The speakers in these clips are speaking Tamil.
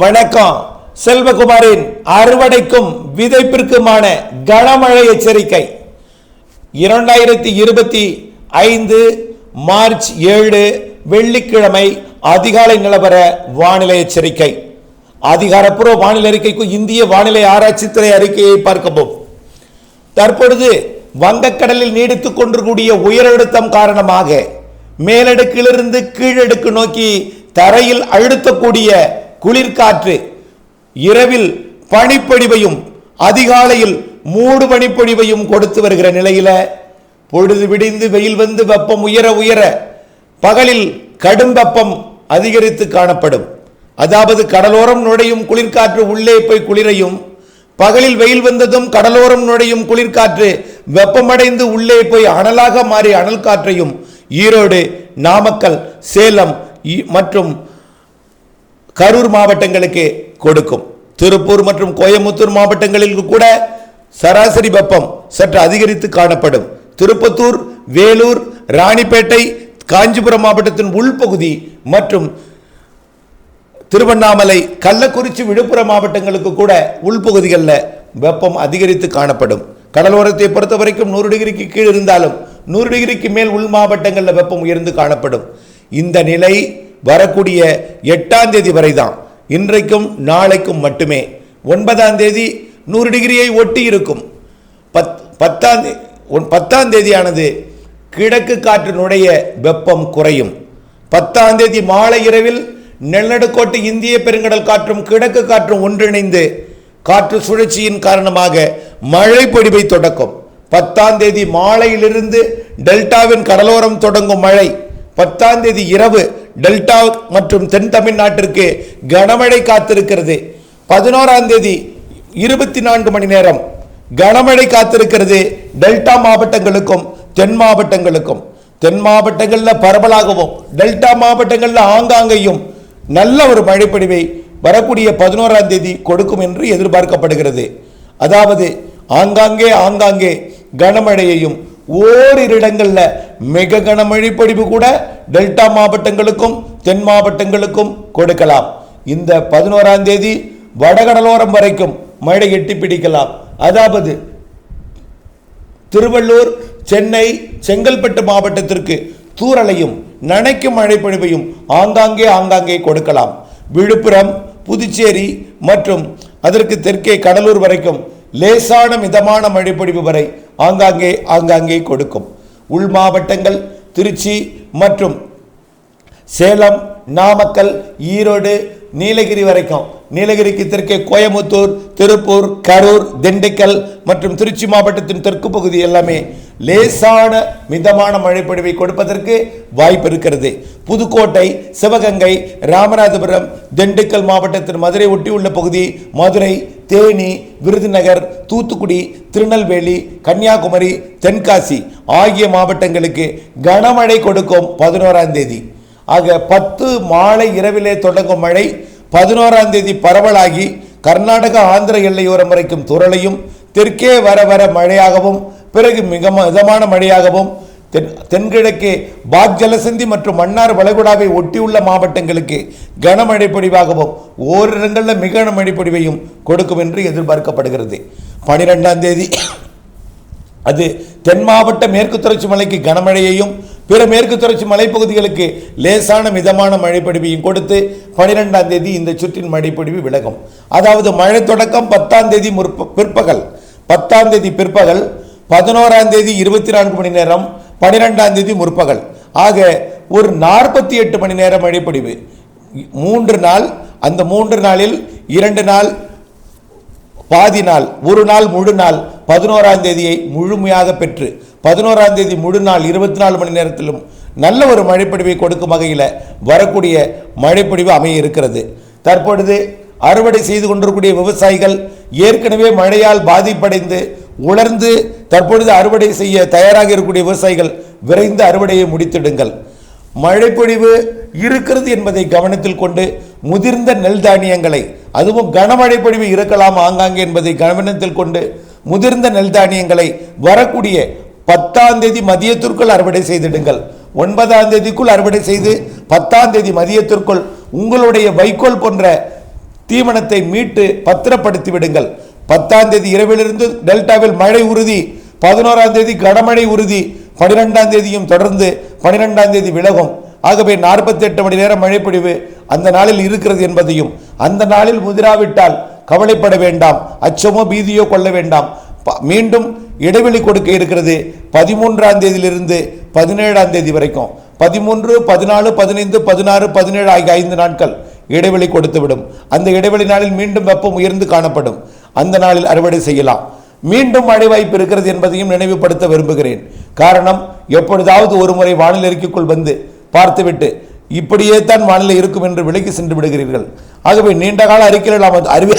வணக்கம். செல்வகுமாரின் அறுவடைக்கும் விதைப்பிற்குமான கனமழை எச்சரிக்கை. இரண்டாயிரத்தி இருபத்தி ஐந்து மார்ச் ஏழு வெள்ளிக்கிழமை அதிகாலை நிலவர வானிலை எச்சரிக்கை. அதிகாரப்பூர்வ வானிலை அறிக்கைக்கு இந்திய வானிலை ஆராய்ச்சித்துறை அறிக்கையை பார்க்கவும். தற்பொழுது வங்கக்கடலில் நீடித்துக் கொண்டிருக்கூடிய உயரழுத்தம் காரணமாக மேலடுக்கிலிருந்து கீழடுக்கு நோக்கி தரையில் அழுத்தக்கூடிய குளிர்காற்று இரவில் பனிப்பொழிவையும் அதிகாலையில் மூடு பனிப்பொழிவையும் கொடுத்து வருகிற நிலையில பொழுது விடிந்து வெயில் வந்து வெப்பம் உயர உயர பகலில் கடும் வெப்பம் அதிகரித்து காணப்படும். அதாவது கடலோரம் நுழையும் குளிர்காற்று உள்ளே போய் குளிரையும் பகலில் வெயில் வந்ததும் கடலோரம் நுழையும் குளிர்காற்று வெப்பமடைந்து உள்ளே போய் அனலாக மாறி அனல் காற்றையும் ஈரோடு நாமக்கல் சேலம் மற்றும் கரூர் மாவட்டங்களுக்கு கொடுக்கும். திருப்பூர் மற்றும் கோயம்புத்தூர் மாவட்டங்களில் கூட சராசரி வெப்பம் சற்று அதிகரித்து காணப்படும். திருப்பத்தூர் வேலூர் ராணிப்பேட்டை காஞ்சிபுரம் மாவட்டத்தின் உள்பகுதி மற்றும் திருவண்ணாமலை கள்ளக்குறிச்சி விழுப்புரம் மாவட்டங்களுக்கு கூட உள்பகுதிகளில் வெப்பம் அதிகரித்து காணப்படும். கடலோரத்தை பொறுத்த வரைக்கும் நூறு டிகிரிக்கு கீழ் இருந்தாலும் நூறு டிகிரிக்கு மேல் உள் மாவட்டங்களில் வெப்பம் உயர்ந்து காணப்படும். இந்த நிலை வரக்கூடிய எட்டாம் தேதி வரை தான் இன்றைக்கும் நாளைக்கும் மட்டுமே. ஒன்பதாம் தேதி நூறு டிகிரியை ஒட்டி இருக்கும். பத் பத்தாம் ஒன்- பத்தாம் தேதியானது கிழக்கு காற்றினுடைய வெப்பம் குறையும். பத்தாம் தேதி மாலை இரவில் நெல்லடுக்கோட்டு இந்திய பெருங்கடல் காற்றும் கிழக்கு காற்றும் ஒன்றிணைந்து காற்று சுழற்சியின் காரணமாக மழை பொடிவை தொடக்கும். பத்தாம் தேதி மாலையிலிருந்து டெல்டாவின் கடலோரம் தொடங்கும் மழை. பத்தாம் தேதி இரவு டெல்டா மற்றும் தென் தமிழ்நாட்டிற்கு கனமழை காத்திருக்கிறது. பதினோராம் தேதி இருபத்தி நான்கு மணி நேரம் கனமழை காத்திருக்கிறது டெல்டா மாவட்டங்களுக்கும் தென் மாவட்டங்களுக்கும். தென் மாவட்டங்களில் பரவலாகவும் டெல்டா மாவட்டங்களில் ஆங்காங்கேயும் நல்ல ஒரு மழைப்பொழிவை வரக்கூடிய பதினோராம் தேதி கொடுக்கும் என்று எதிர்பார்க்கப்படுகிறது. அதாவது ஆங்காங்கே ஆங்காங்கே கனமழையையும் ஓரிரு இடங்களில் மிக கனமழை பொழிவு கூட டெல்டா மாவட்டங்களுக்கும் தென் மாவட்டங்களுக்கும் கொடுக்கலாம். இந்த பதினோராம் தேதி வடகடலோரம் வரைக்கும் மழை எட்டி பிடிக்கலாம். அதாவது திருவள்ளூர் சென்னை செங்கல்பட்டு மாவட்டத்திற்கு தூறலையும் நனைக்கும் மழைப்பொழிவையும் ஆங்காங்கே ஆங்காங்கே கொடுக்கலாம். விழுப்புரம் புதுச்சேரி மற்றும் அதற்கு தெற்கே கடலூர் வரைக்கும் லேசான மிதமான மழைப்பொழிவு வரை ஆங்காங்கே ஆங்காங்கே கொடுக்கும். உள் மாவட்டங்கள் திருச்சி மற்றும் சேலம் நாமக்கல் ஈரோடு நீலகிரி வரைக்கும். நீலகிரிக்கு தெற்கே கோயமுத்தூர் திருப்பூர் கரூர் திண்டுக்கல் மற்றும் திருச்சி மாவட்டத்தின் தெற்கு பகுதி எல்லாமே லேசான மிதமான மழைப்பொழிவை கொடுப்பதற்கு வாய்ப்பு இருக்கிறது. புதுக்கோட்டை சிவகங்கை ராமநாதபுரம் திண்டுக்கல் மாவட்டத்தின் மதுரை ஒட்டியுள்ள பகுதி மதுரை தேனி விருதுநகர் தூத்துக்குடி திருநெல்வேலி கன்னியாகுமரி தென்காசி ஆகிய மாவட்டங்களுக்கு கனமழை கொடுக்கும் பதினோராம் தேதி. ஆக பத்து மாலை இரவிலே தொடங்கும் மழை பதினோராம் தேதி பரவலாகி கர்நாடக ஆந்திர எல்லையோரம் வரைக்கும் துரளையும் தெற்கே வர வர மழையாகவும் பிறகு மிக மிதமான மழையாகவும் தென் தென்கிழக்கே பாக் ஜலசந்தி மற்றும் மன்னார் வளைகுடாவை ஒட்டியுள்ள மாவட்டங்களுக்கு கனமழை பொழிவாகவும் ஓரிடங்களில் மிக கனமழை பொழிவையும் கொடுக்கும் என்று எதிர்பார்க்கப்படுகிறது. பனிரெண்டாம் தேதி அது தென் மாவட்ட மேற்கு தொடர்ச்சி மலைக்கு கனமழையையும் பிற மேற்கு தொடர்ச்சி மலைப்பகுதிகளுக்கு லேசான மிதமான மழைப்பொழிவையும் கொடுத்து பனிரெண்டாம் தேதி இந்த சுற்றின் மழைப்பொழிவு விலகும். அதாவது மழை தொடக்கம் பத்தாம் தேதி முற்ப பிற்பகல். பத்தாம் தேதி பிற்பகல் பதினோராம் தேதி இருபத்தி நான்கு மணி நேரம் பனிரெண்டாம் தேதி முற்பகல். ஆக ஒரு நாற்பத்தி எட்டு மணி நேரம் மழைப்பொழிவு மூன்று நாள் அந்த மூன்று நாளில் இரண்டு நாள் பாதி நாள் ஒரு நாள் முழு நாள் பதினோராம் தேதியை முழுமையாக பெற்று பதினோராம் தேதி முழு நாள் இருபத்தி நாலு மணி நேரத்திலும் நல்ல ஒரு மழைப்பொழிவை கொடுக்கும் வகையில் வரக்கூடிய மழைப்பொழிவு அமைய இருக்கிறது தற்பொழுது அறுவடை செய்து கொண்டிருக்கூடிய விவசாயிகள் ஏற்கனவே மழையால் பாதிப்படைந்து உலர்ந்து தற்பொழுது அறுவடை செய்ய தயாராக இருக்கக்கூடிய விவசாயிகள் விரைந்து அறுவடையை முடித்திடுங்கள். மழைப்பொழிவு இருக்கிறது என்பதை கவனத்தில் கொண்டு முதிர்ந்த நெல் தானியங்களை அதுவும் கனமழை பொழிவு இருக்கலாம் ஆங்காங்கே என்பதை கவனத்தில் கொண்டு முதிர்ந்த நெல் தானியங்களை வரக்கூடிய பத்தாம் தேதி மதியத்திற்குள் அறுவடை செய்திடுங்கள். ஒன்பதாம் தேதிக்குள் அறுவடை செய்து பத்தாம் தேதி மதியத்திற்குள் உங்களுடைய வைக்கோல் போன்ற தீவனத்தை மீட்டு பத்திரப்படுத்தி விடுங்கள். பத்தாம் தேதி இரவிலிருந்து டெல்டாவில் மழை உறுதி பதினோராம் தேதி கனமழை உறுதி பனிரெண்டாம் தேதியும் தொடர்ந்து பனிரெண்டாம் தேதி விலகும். ஆகவே 48 மணி நேரம் மழைப்பொழிவு அந்த நாளில் இருக்கிறது என்பதையும் அந்த நாளில் முதிராவிட்டால் கவலைப்பட வேண்டாம் அச்சமோ பீதியோ கொள்ள வேண்டாம். ப- மீண்டும் இடைவெளி கொடுக்க இருக்கிறது பதிமூன்றாம் தேதியிலிருந்து பதினேழாம் தேதி வரைக்கும். பதிமூன்று பதினாலு பதினைந்து பதினாறு பதினேழு ஆகிய ஐந்து நாட்கள் இடைவெளி கொடுத்துவிடும். அந்த இடைவெளி நாளில் மீண்டும் வெப்பம் உயர்ந்து காணப்படும். அந்த நாளில் அறுவடை செய்யலாம். மீண்டும் மழை வாய்ப்பு இருக்கிறது என்பதையும் நினைவுபடுத்த விரும்புகிறேன். காரணம் எப்பொழுதாவது ஒரு முறை வானிலை அறிக்கைக்குள் வந்து பார்த்துவிட்டு இப்படியே தான் வானிலை இருக்கும் என்று விலகி சென்று விடுகிறீர்கள். ஆகவே நீண்ட கால அறிக்கையில் நாம் அறிவி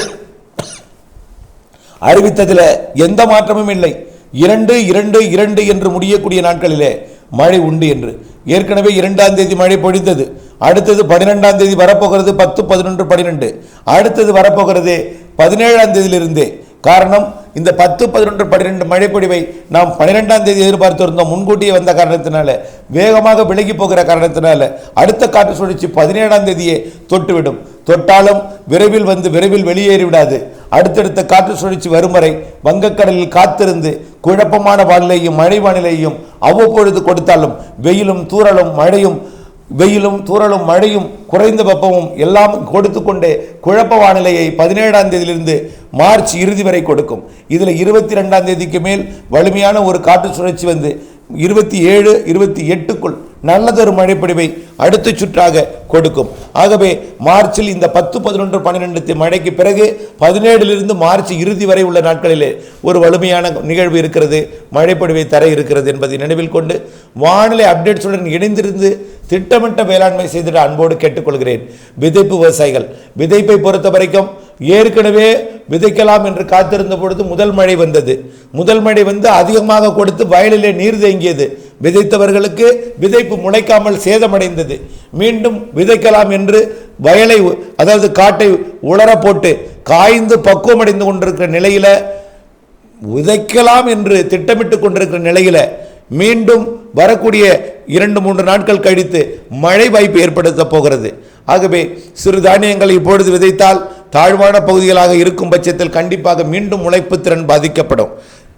அறிவித்ததில் எந்த மாற்றமும் இல்லை. இரண்டு இரண்டு இரண்டு என்று முடியக்கூடிய நாட்களிலே மழை உண்டு என்று. ஏற்கனவே இரண்டாம் தேதி மழை பொழிந்தது. அடுத்தது பன்னிரெண்டாம் தேதி வரப்போகிறது பத்து பதினொன்று பன்னிரெண்டு அடுத்தது வரப்போகிறது பதினேழாம் தேதியிலிருந்தே. காரணம் இந்த பத்து பதினொன்று பன்னிரெண்டு மழைப்பொழிவை நாம் பன்னிரெண்டாம் தேதி எதிர்பார்த்திருந்தோம் முன்கூட்டியே வந்த காரணத்தினால வேகமாக விலகி போகிற காரணத்தினால அடுத்த காற்று சுழற்சி பதினேழாம் தேதியே தொட்டுவிடும். தொட்டாலும் விரைவில் வந்து விரைவில் வெளியேறிவிடாது. அடுத்தடுத்த காற்று சுழற்சி வரும் வரை வங்கக்கடலில் காத்திருந்து குழப்பமான வானிலையும் மழை வானிலையும் அவ்வப்பொழுது கொடுத்தாலும் வெயிலும் தூறலும் மழையும் வெயிலும் தூறலும் மழையும் குறைந்த வெப்பமும் எல்லாம் கொடுத்து கொண்டே குழப்ப வானிலையை பதினேழாம் தேதியிலிருந்து மார்ச் இறுதி வரை கொடுக்கும். இதில் இருபத்தி ரெண்டாம் தேதிக்கு மேல் வலிமையான ஒரு காற்று சுழற்சி வந்து இருபத்தி ஏழு இருபத்தி எட்டுக்குள் நல்லதொரு மழைப்பொழிவை அடுத்த சுற்றாக கொடுக்கும். ஆகவே மார்ச்சில் இந்த பத்து பதினொன்று பன்னிரெண்டு மழைக்கு பிறகு பதினேழிலிருந்து மார்ச் இறுதி வரை உள்ள நாட்களிலே ஒரு வலிமையான நிகழ்வு இருக்கிறது மழைப்பொழிவை தர இருக்கிறது என்பதை நினைவில் கொண்டு வானிலை அப்டேட்ஸுடன் இணைந்திருந்து திட்டமிட்ட வேளாண்மை செய்திட அன்போடு கேட்டுக்கொள்கிறேன். விதைப்பு விவசாயிகள் விதைப்பை பொறுத்த வரைக்கும் ஏற்கனவே விதைக்கலாம் என்று காத்திருந்த பொழுது முதல் மழை வந்தது. முதல் மழை வந்து அதிகமாக கொடுத்து வயலிலே நீர் தேங்கியது. விதைத்தவர்களுக்கு விதைப்பு முளைக்காமல் சேதமடைந்தது. மீண்டும் விதைக்கலாம் என்று வயலை அதாவது காட்டை உலர போட்டு காய்ந்து பக்குவமடைந்து கொண்டிருக்கிற நிலையில் விதைக்கலாம் என்று திட்டமிட்டு கொண்டிருக்கிற நிலையில் மீண்டும் வரக்கூடிய இரண்டு மூன்று நாட்கள் கழித்து மழை வாய்ப்பு ஏற்படுத்த போகிறது. ஆகவே சிறு தானியங்களை இப்பொழுது விதைத்தால் தாழ்வான பகுதிகளாக இருக்கும் பட்சத்தில் கண்டிப்பாக மீண்டும் முளைப்பு திறன் பாதிக்கப்படும்.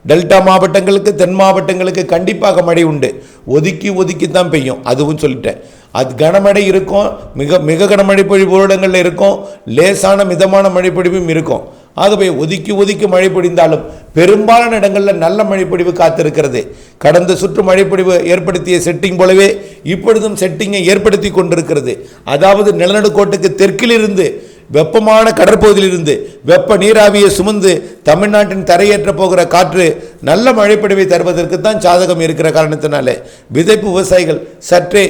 டெல்டா மாவட்டங்களுக்கு தென் மாவட்டங்களுக்கு கண்டிப்பாக மழை உண்டு. ஒதுக்கி ஒதுக்கி தான் பெய்யும். அதுவும் சொல்லிட்டேன். அது கனமழை இருக்கும். மிக மிக கனமழை பொழிவு இடங்களில் இருக்கும். லேசான மிதமான மழை பொழிவும் இருக்கும். ஆகவே ஒதுக்கி ஒதுக்கி மழை பொழிந்தாலும் பெரும்பாலான இடங்களில் நல்ல மழைப்பொழிவு காத்திருக்கிறது. கடந்த சுற்று மழைப்பொழிவு ஏற்படுத்திய செட்டிங் போலவே இப்பொழுதும் செட்டிங்கை ஏற்படுத்தி கொண்டிருக்கிறது. அதாவது நிலநடுக்கோட்டுக்கு தெற்கிலிருந்து வெப்பமான கடற்பகுதியிலிருந்து வெப்ப நீராவியை சுமந்து தமிழ்நாட்டின் தரையேற்ற போகிற காற்று நல்ல மழைப்பொழிவை தருவதற்கு தான் சாதகம் இருக்கிற காரணத்தினாலே விதைப்பு விவசாயிகள் சற்றே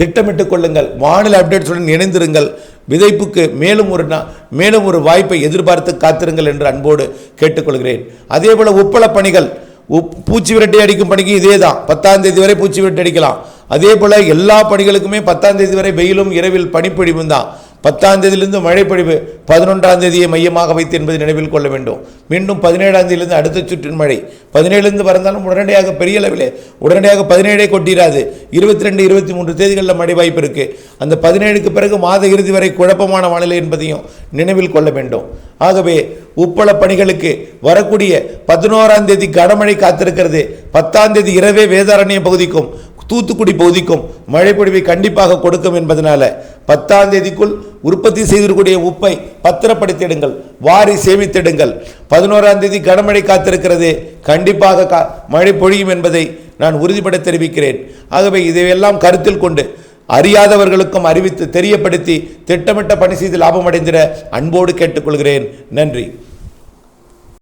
திட்டமிட்டுக் கொள்ளுங்கள். வானிலை அப்டேட்ஸுடன் இணைந்திருங்கள். விதைப்புக்கு மேலும் ஒரு மேலும் ஒரு வாய்ப்பை எதிர்பார்த்து காத்திருங்கள் என்று அன்போடு கேட்டுக்கொள்கிறேன். அதே போல உப்பள பணிகள் உப் பூச்சி விரட்டி அடிக்கும் பணிக்கு இதே தான் பத்தாம் தேதி வரை பூச்சி விரட்டி அடிக்கலாம். அதே போல் எல்லா பணிகளுக்குமே பத்தாம் தேதி வரை வெயிலும் இரவில் பனிப்பொழிவும் தான். பத்தாம் தேதியிலிருந்து மழைப்பொழிவு பதினொன்றாம் தேதியை மையமாக வைத்து என்பதை நினைவில் கொள்ள வேண்டும். மீண்டும் பதினேழாம் தேதியிலிருந்து அடுத்த சுற்றின் மழை. பதினேழுலேருந்து பறந்தாலும் உடனடியாக பெரிய அளவில் உடனடியாக பதினேழே கொட்டிடாது இருபத்தி ரெண்டு இருபத்தி மூன்று தேதிகளில் மழை வாய்ப்பு இருக்குது அந்த பதினேழுக்கு பிறகு மாத இறுதி வரை குழப்பமான வானிலை என்பதையும் நினைவில் கொள்ள வேண்டும். ஆகவே உப்பள பணிகளுக்கு வரக்கூடிய பதினோராம் தேதி கனமழை காத்திருக்கிறது. பத்தாம் தேதி இரவே வேதாரண்யம் பகுதிக்கும் தூத்துக்குடி பகுதிக்கும் மழைப்பொழிவை கண்டிப்பாக கொடுக்கும் என்பதனால பத்தாம் தேதிக்குள் உற்பத்தி செய்திருக்கூடிய உப்பை பத்திரப்படுத்திடுங்கள் வாரி சேமித்திடுங்கள் பதினோராம் தேதி கனமழை காத்திருக்கிறது. கண்டிப்பாக கா மழை பொழியும் என்பதை நான் உறுதிபட தெரிவிக்கிறேன். ஆகவே இதையெல்லாம் கருத்தில் கொண்டு அறியாதவர்களுக்கும் அறிவித்து தெரியப்படுத்தி திட்டமிட்ட பணி செய்து லாபமடைந்திட அன்போடு கேட்டுக்கொள்கிறேன். நன்றி.